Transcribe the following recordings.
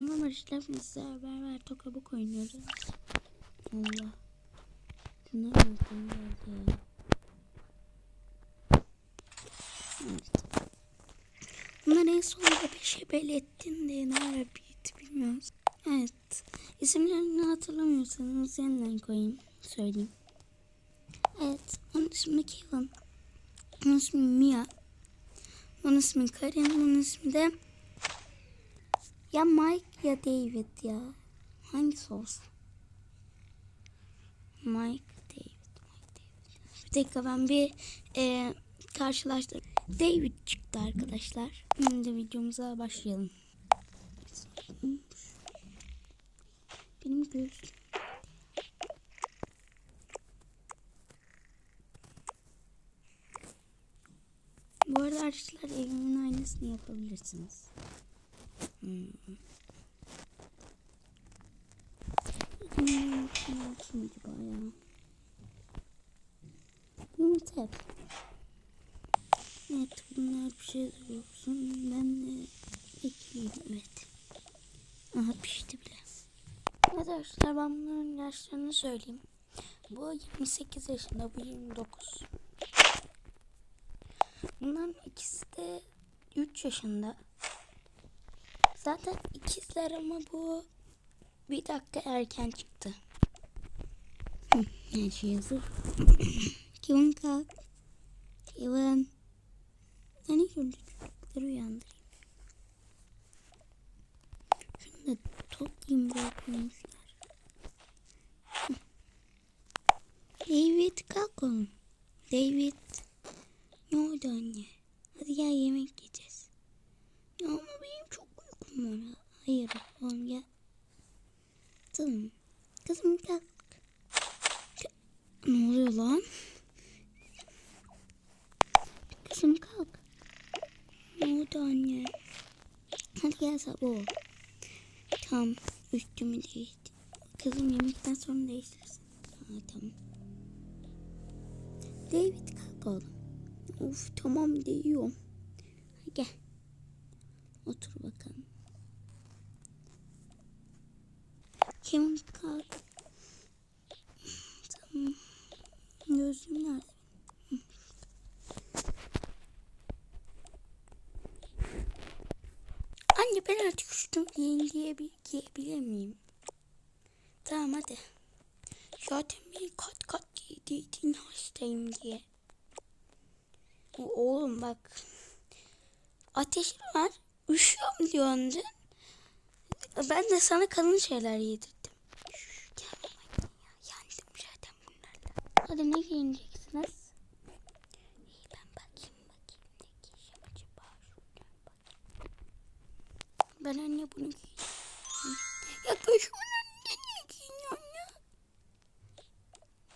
Ama işte biz beraber tokabuk oynuyoruz. Allah. Bunlar mı geldi? Evet. Bunlar en sonunda peşe bellettin de ne ara bitti bilmiyoruz. Evet. İsimlerini hatırlamıyorsanız yeniden koyayım. Söyleyeyim. Evet. Onun ismi Kevin. Onun ismi Mia. Onun ismi Karin. Onun ismi de ya Mike ya David ya. Hangisi olsun? Mike David. Mike David. Bir dakika ben bir e, karşılaştırdım. David çıktı arkadaşlar. Şimdi videomuza başlayalım. Benim göz. Bu arada arkadaşlar evimin aynısını yapabilirsiniz. Hmm. Olsun acaba ya? Yap. Evet bunlar bir şey olsun. Ben de ekleyeyim evet. Aha pişti bile. Arkadaşlar ben bunların yaşlarını söyleyeyim. Bu 28 yaşında, bu 29. Bunların ikisi de 3 yaşında. Zaten ikizler ama bu bir dakika erken çıktı. Her şey hazır. Kevin kalk. Kevin. Hani şöyle çocukları uyandırayım. Şunu da toplayayım böyle koymuşlar. David kalk oğlum. David. Ne oldu anne? Hadi gel yemek yiyeceğiz. Ya ama benim çok uykum var. Hayır oğlum gel. Tamam. Kızım kalk. Ka- Ne oluyor lan? Kızım kalk. Ne oldu anne? Hadi gel sabah ol. Tamam. Üstümü değiştir. Kızım yemekten sonra değiştirsin. Ha, tamam. David kalk oğlum. Of tamam değiyorum. Gel. Otur bakalım. Kim kalk? Tamam. Gözlüğüm nerede? Anne ben artık üstüm giyebil giyebilir miyim? Tamam hadi. Zaten bir kat kat giydiydin hastayım diye. Oğlum bak. Ateşin var. Üşüyorum diyorsun dün. Ben de sana kalın şeyler yedirdim. Yandım zaten bunlarla. Hadi ne giyineceksiniz? İyi ben bakayım bakayım ne giyeceğim acaba. Ben anne bunu giyeceğim. Ya gözümün önünde niye giyiniyorsun ya?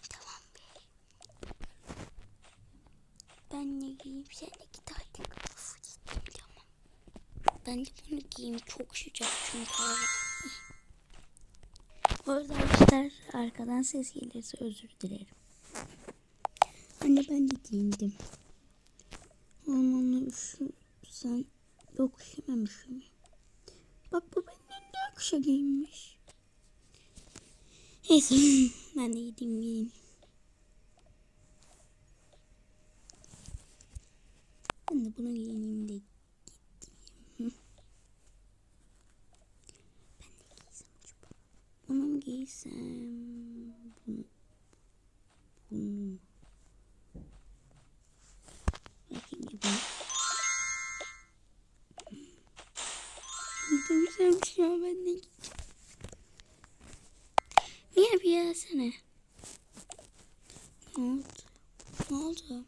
Tamam be. Ben ne giyeyim sen de git artık. Tamam. Ben de bunu giyeyim çok sıcak çünkü. Bu arada arkadaşlar arkadan ses gelirse özür dilerim. Anne ben de giyindim. Aman üşürsen yok üşümemişim. Bak bu benden daha kısa giyinmiş. Neyse ben de gideyim giyeyim. Ben de bunu giyineyim de gideyim. Ben ne giysem acaba? Bunu mu giysem? Bunu. Bunu. Bakayım bunu. Bu da güzelmiş ya ben ne giyeceğim? Niye bir gelsene? Ne oldu? Ne oldu?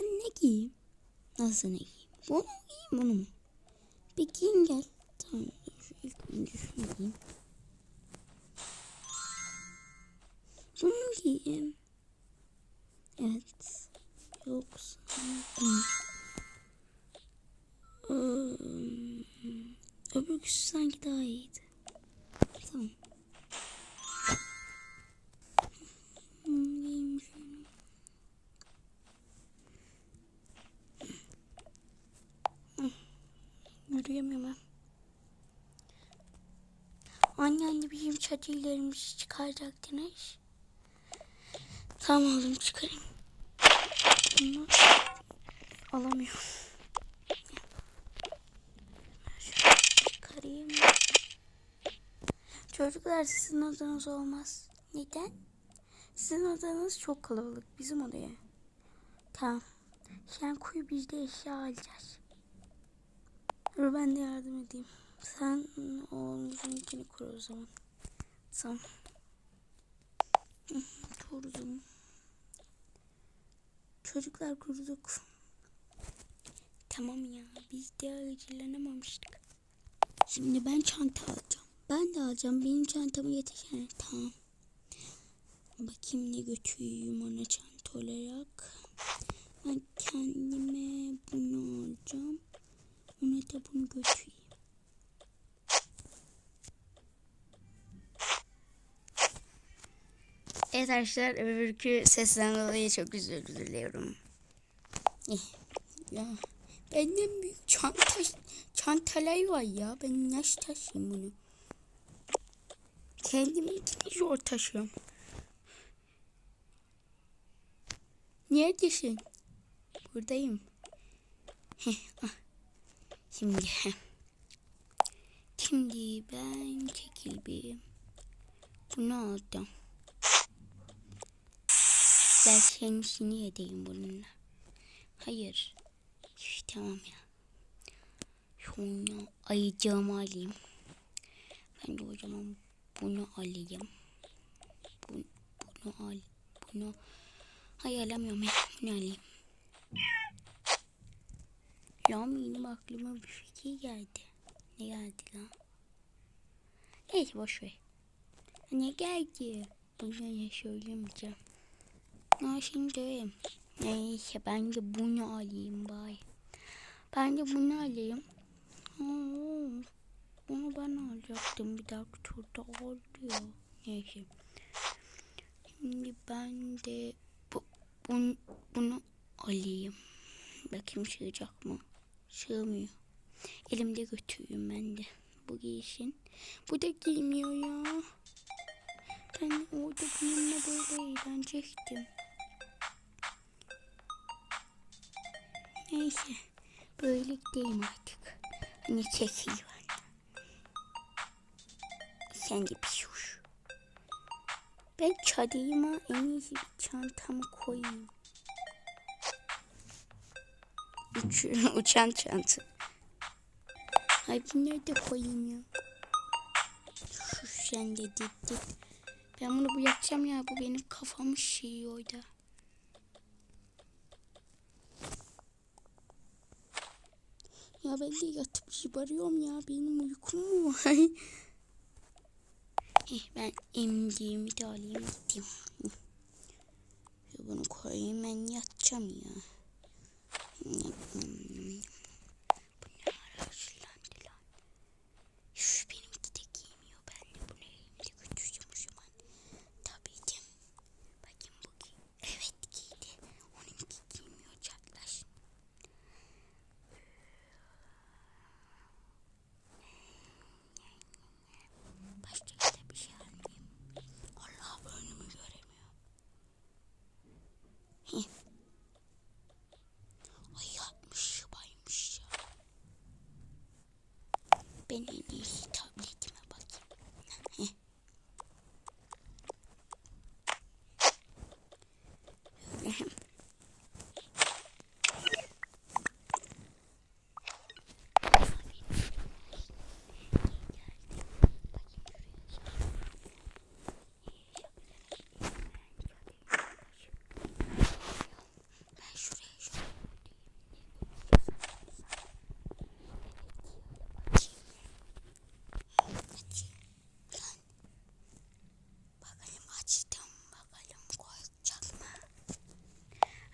Ben ne giyeyim? Nasıl ne giyeyim? Bunu mu giyeyim bunu mu? Giyin gel. Tamam şu ilk önce şunu giyeyim. Bunu mu giyeyim? Evet. Yoksa. Öbürküsü sanki daha iyiydi. Tamam. Hmm, giyeyim şunu. Yürüyemiyorum ben. Çadırlarımızı çıkaracaktınız. Tamam oğlum çıkarayım. Bunu alamıyorum. Çıkarayım. Çocuklar sizin odanız olmaz. Neden? Sizin odanız çok kalabalık. Bizim odaya. Tamam. Sen kuyu biz de eşya alacağız. Dur ben de yardım edeyim. Sen oğlununkini kur o zaman. Hı, Kurdum. Çocuklar kurduk. Tamam ya biz de hazırlanamamıştık. Şimdi ben çanta alacağım. Ben de alacağım. Benim çantamı yetişen. Tamam. Bakayım ne götüreyim ona çanta olarak. Ben kendime bunu alacağım. Ona da bunu götüreyim. Evet arkadaşlar öbürkü sesten dolayı çok özür diliyorum. Eh, Ya benden büyük çanta çantalar var ya. Ben nasıl taşıyayım bunu? Kendiminkini zor taşıyorum. Neredesin? Buradayım. Ah. Şimdi. Şimdi ben çekil bir. Bunu aldım. Ben işini edeyim bununla. Hayır. Üf, tamam ya. Sonra ayıcağımı alayım. Ben de o zaman bunu alayım. Bu, bunu al. Bunu Hayır alamıyorum. Bunu alayım. Lan benim aklıma bir fikir geldi. Ne geldi lan? Neyse boş ver. Ne geldi? Bunu ya söylemeyeceğim. Ha şimdi. Neyse ben de bunu alayım bari. Ben de bunu alayım. Oo, bunu ben alacaktım bir dakika turda oldu. Neyse. Şimdi ben de bu, bunu, bunu alayım. Bakayım sığacak mı? Sığmıyor. Elimde götürüyorum ben de. Bu giysin. Bu da giymiyor ya. Ben orada bununla böyle eğlenecektim. Neyse. Böylelikdeyim artık. Hani çekil var. Sen de sus. Ben çadırıma en iyisi çantamı koyayım. Uç, uçan çanta. Ay bunları da koyayım ya. Şu sen de dit dit. Ben bunu bırakacağım ya. Bu benim kafamı şiyor orada. Ya ben de yatıp şıbarıyorum ya. Benim uykum mu var? Eh, ben emdiğimi de alayım gideyim. Bunu koyayım ben yatacağım ya. Bu ne ara hazırlandı lan. Üf, benimki de giymiyor. Ben de bunu elimde götüreceğim o zaman. Tabii ki. Bakayım bu giy. Evet giydi. Onunki giymiyor çatlaş. Başka yerde bir şey almayayım. Allah önümü göremiyorum. Heh. Ay yatmış baymış ya. Ben en iyisi tabletime bakayım. Heh. Öyle. Ben şuraya şöyle Bakalım açtım. Bakalım koyacak mı?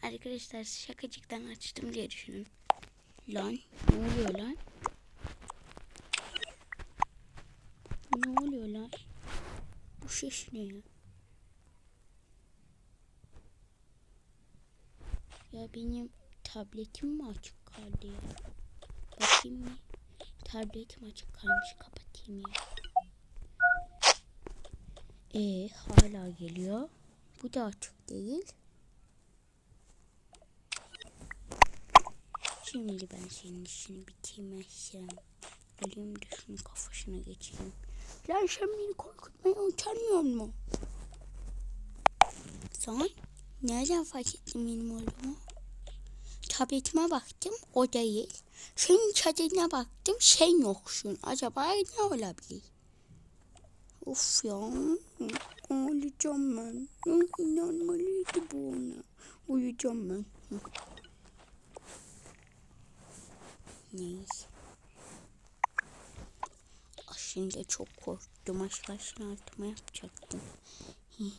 Arkadaşlar şakacıktan açtım diye düşünün. Lan ne oluyor lan? Ne oluyor lan? Bu ses ne ya? Ya benim tabletim mi açık kaldı ya? Bakayım mı? Tabletim açık kalmış kapatayım ya. E hala geliyor. Bu da açık değil. Şimdi ben senin işini bitirmezsem alayım da şunun kafasına geçeyim. Lan sen beni korkutmaya utanmıyor mu? Sen nereden fark ettin benim olduğumu? Tabletime baktım o değil. Senin çadırına baktım sen yoksun. Acaba ne olabilir? Of ya. Ağlayacağım ben. İnanmalıydı bu ona. Uyuyacağım ben. Neyse. Aslında çok korktum. Aşklaşın altıma yapacaktım.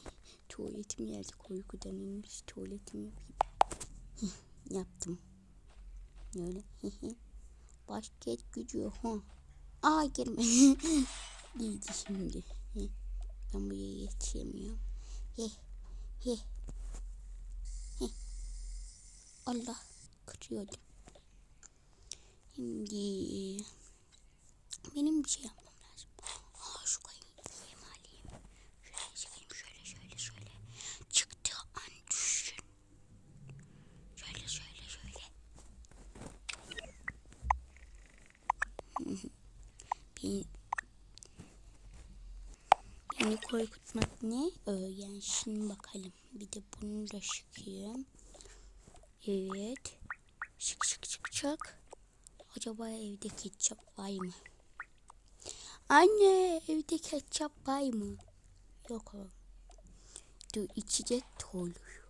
Tuvaletim geldi uykudan inmiş. Tuvaletimi yapayım. Yaptım. Öyle. Basket gücü. Ha. Aa girme. Giydi şimdi. Ben buraya yetişemiyorum. He. He. He. Allah. Kaçıyordum. Şimdi benim bir şey yapmam lazım. Ha şu kayın yiyeyim alayım. Şöyle çıkayım şöyle şöyle şöyle. Çıktı an düşsün. Şöyle şöyle şöyle. Bir, beni korkutmak ne? Öğrensin bakalım. Bir de bunu da çıkayım. Evet. Şık şık şık şık. Acaba evde ketçap var mı? Anne evde ketçap var mı? Yok o. Dur içecek olur.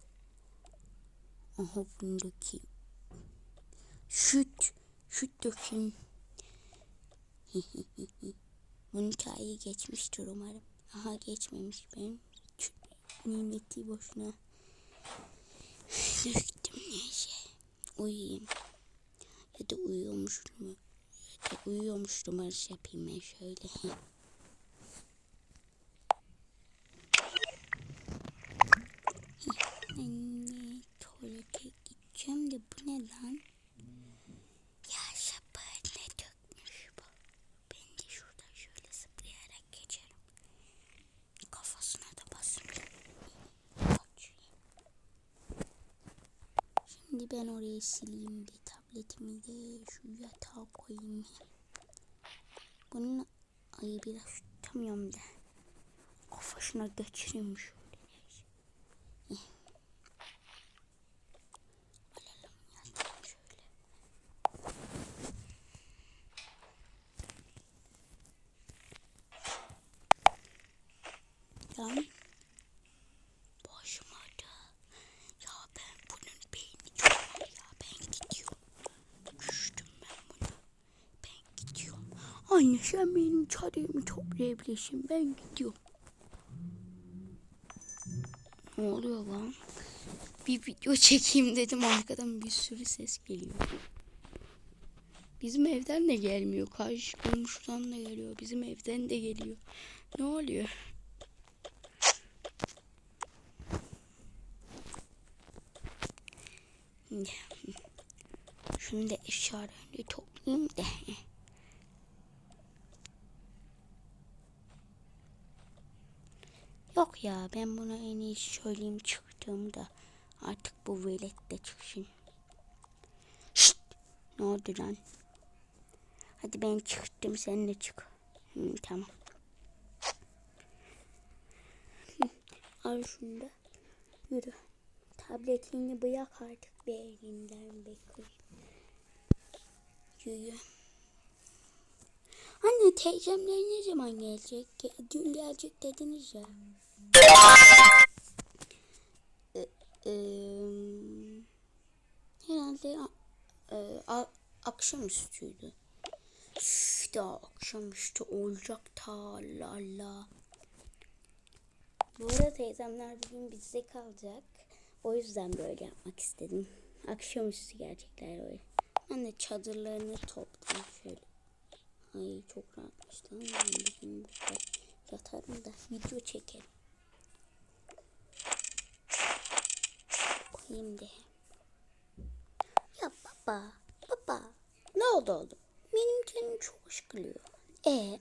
Aha bundaki. Süt. Süt dökeyim. Bunun hikaye geçmiştir umarım. Aha geçmemiş ben. Nimeti boşuna. Döktüm neyse. Uyuyayım. Ya da uyuyormuşum. Ya da uyuyormuş numarası yapayım ben şöyle. Anne tuvalete gideceğim de bu ne lan? Ben orayı sileyim bir tabletimi de şu yatağa koyayım. Bunun ayı biraz tutamıyorum da. Kafasına geçireyim şöyle. neyse. Alalım yatalım şöyle. Tamam. Başım ağrıdı. Ya ben bunun beyni çok var ya ben gidiyorum. Düştüm ben buna. Ben gidiyorum. Anne sen benim çadırımı toplayabilirsin. Ben gidiyorum. Ne oluyor lan? Bir video çekeyim dedim arkadan bir sürü ses geliyor. Bizim evden de gelmiyor. Karşı komşudan da geliyor. Bizim evden de geliyor. Ne oluyor? Şunu da eşyalarını toplayayım da. Yok ya ben buna en iyi söyleyeyim çıktığımda artık bu velet de çıksın. Şşt! Ne oldu lan? Hadi ben çıktım sen de çık. Hı, tamam. Al şunu da. Yürü. Tabletini bırak artık bir elinden bekle. Yürü. Anne teyzemler ne zaman gelecek? Ge- Dün gelecek dediniz ya. Akşamüstüydü. İşte akşamüstü olacak ta Allah Allah. Bu arada teyzemler bugün bizde kalacak. O yüzden böyle yapmak istedim. Akşamüstü gerçekler öyle. Ben de çadırlarını topladım şöyle. Ay çok rahatmış lan. Bugün burada yatarım da video çekerim. Koyayım de. Ya baba. Oldu oğlum? Benim canım çok sıkılıyor. E,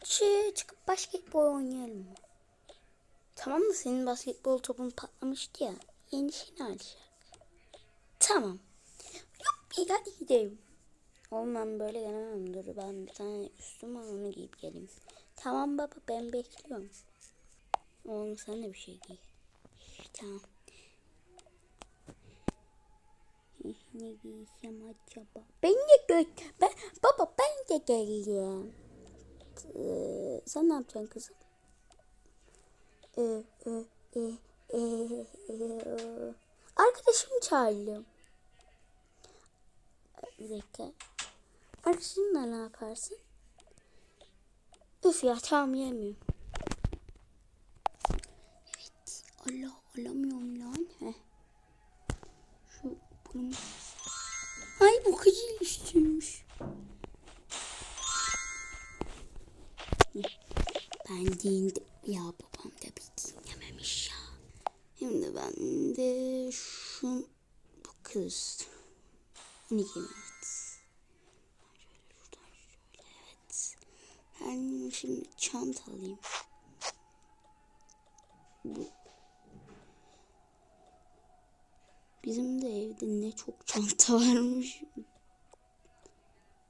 dışarı çıkıp basketbol oynayalım mı? Tamam da senin basketbol topun patlamıştı ya. Yenisini alacak. Tamam. Yok bir hadi gidelim. Oğlum ben böyle gelemem. Dur ben bir tane üstüm var onu giyip geleyim. Tamam baba ben bekliyorum. Oğlum sen de bir şey giy. Tamam. Ne giysem acaba? Ben de gö ben baba ben de geleyim. Ee, sen ne yapacaksın kızım? Ee, e, e, e, e, arkadaşımı çağırdım. Bir dakika. Arkadaşınla ne yaparsın? Üf ya tamam yemiyorum. Evet. Allah alamıyorum lan. Heh. Şu bunu. Ay bu kızıl üstüymüş. Ben değildim. Ya babam da bir dinlememiş ya. Şimdi ben de şu bu kız. Bunu giyeyim evet. Şöyle şöyle evet. Ben şimdi çanta alayım. Bu. Bizim de evde ne çok çanta varmış.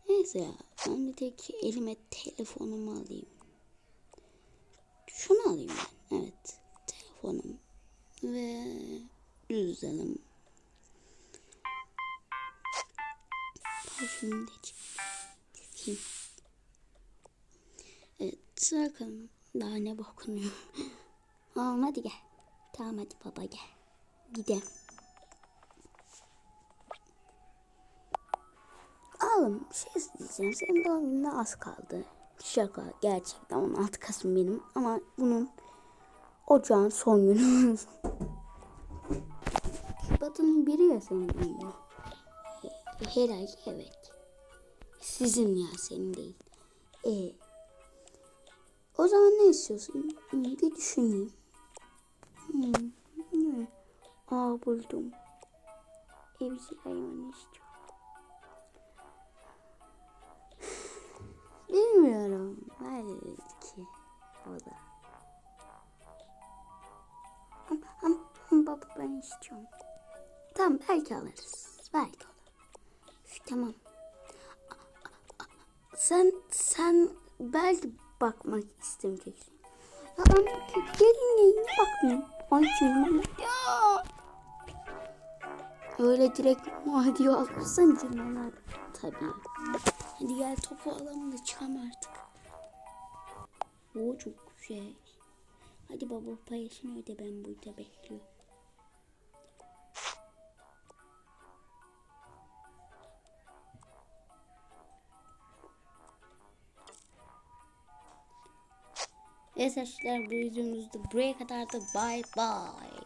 Neyse ya. Ben bir tek elime telefonumu alayım. Şunu alayım ben. Evet. Telefonum. Ve cüzdanım. Parfümüm de çekeyim. Evet. Bakalım. Daha ne dokunuyor. Tamam hadi gel. Tamam hadi baba gel. Gidelim. Oğlum bir şey diyeceğim. Senin doğum gününe az kaldı. Şaka gerçekten 16 Kasım benim ama bunun ocağın son günü. Şubat'ın biri ya senin günün. Her ay evet. Sizin ya senin değil. E, o zaman ne istiyorsun? Bir düşüneyim. Hmm? Aa buldum. Evcil hayvan istiyorum. Bilmiyorum. Belki o da. Ama, ama baba ben istiyorum. Tamam belki alırız. Belki olur. Üf, tamam. Sen sen belki bakmak istemeyeceksin. Ya ama gelin neyine bakmayayım. Ay canım. Ya. Öyle direkt hadi alırsan canım tabii. Hadi gel topu alalım da çıkalım artık. Oo çok güzel. Hadi baba paylaşını öde ben burada bekliyorum. Evet arkadaşlar bu videomuzda buraya kadardı. Bye bye.